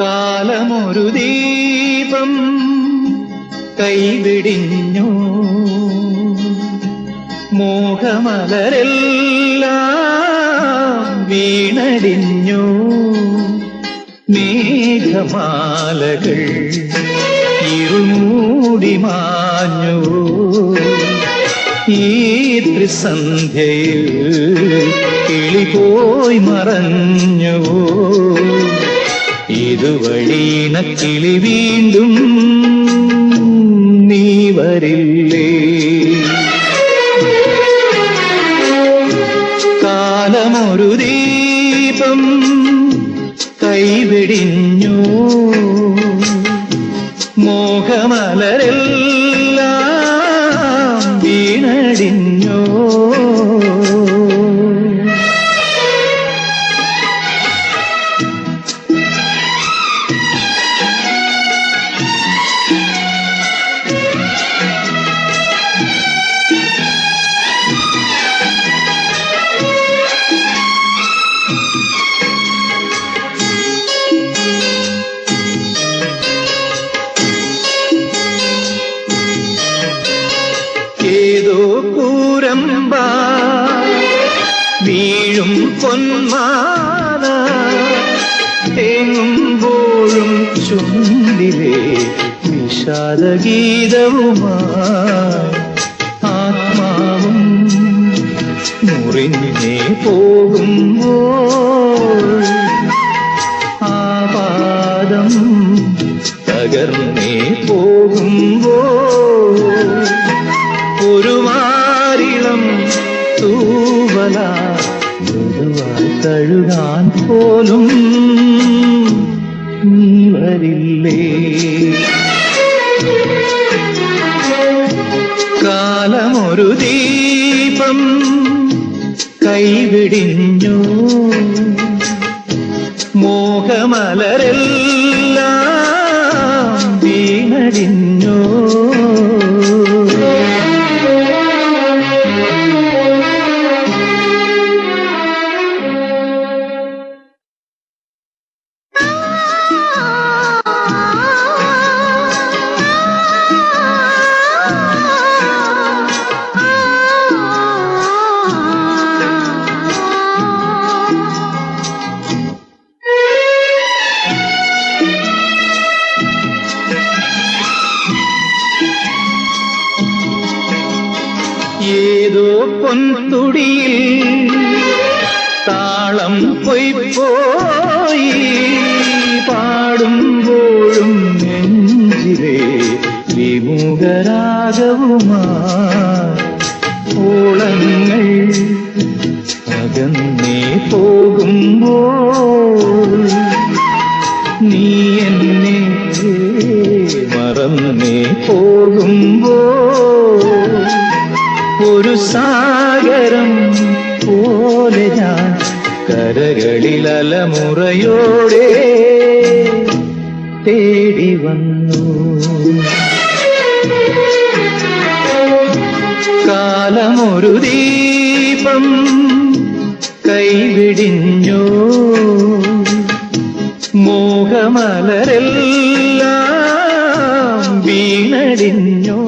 കാലമൊരു ദീപം കൈവിടിഞ്ഞു മോഹമലരെല്ലാം വീണടിഞ്ഞു. മേഘമാലകൾ ഇരുമൂടി മാഞ്ഞു. ഈ കിളി പോയി മറഞ്ഞു ഇതുവഴീണ കിളി വീണ്ടും നീ വരില്ലേ? കാലമൊരു ദീപം കൈവിടിഞ്ഞു. മോഹമലരെല്ലാം വീണടിഞ്ഞു. പൊന്മാല തേങ്ങുമ്പോഴും ചുണ്ടിലെ വിഷാദഗീതവുമായി ആത്മാവും മുറിഞ്ഞേ പോകുമ്പോൾ ആപാദം തകർന്നേ കഴുകാൻ പോലും നീ വരില്ലേ? കാലമൊരു ദീപം കൈവിടിഞ്ഞു. മോഹമലരെല്ലാം പൊൻതുടിയിൽ താളം പൊയ്പോയി പാടുമ്പോഴും നെഞ്ചിലെ വിമുഖരാഗവുമാളങ്ങൾ അകന്നേ പോകുമ്പോൾ നീ എന്നെ മറന്നേ പോകുമ്പോൾ ഒരു സാഗരം പോലെ ഞാൻ കരകളിൽ അലമുറയോടെ തേടി വന്നു. കാലമൊരു ദീപം കൈവിടിഞ്ഞോ. മോഹമലരെല്ലാം വീണടിഞ്ഞു.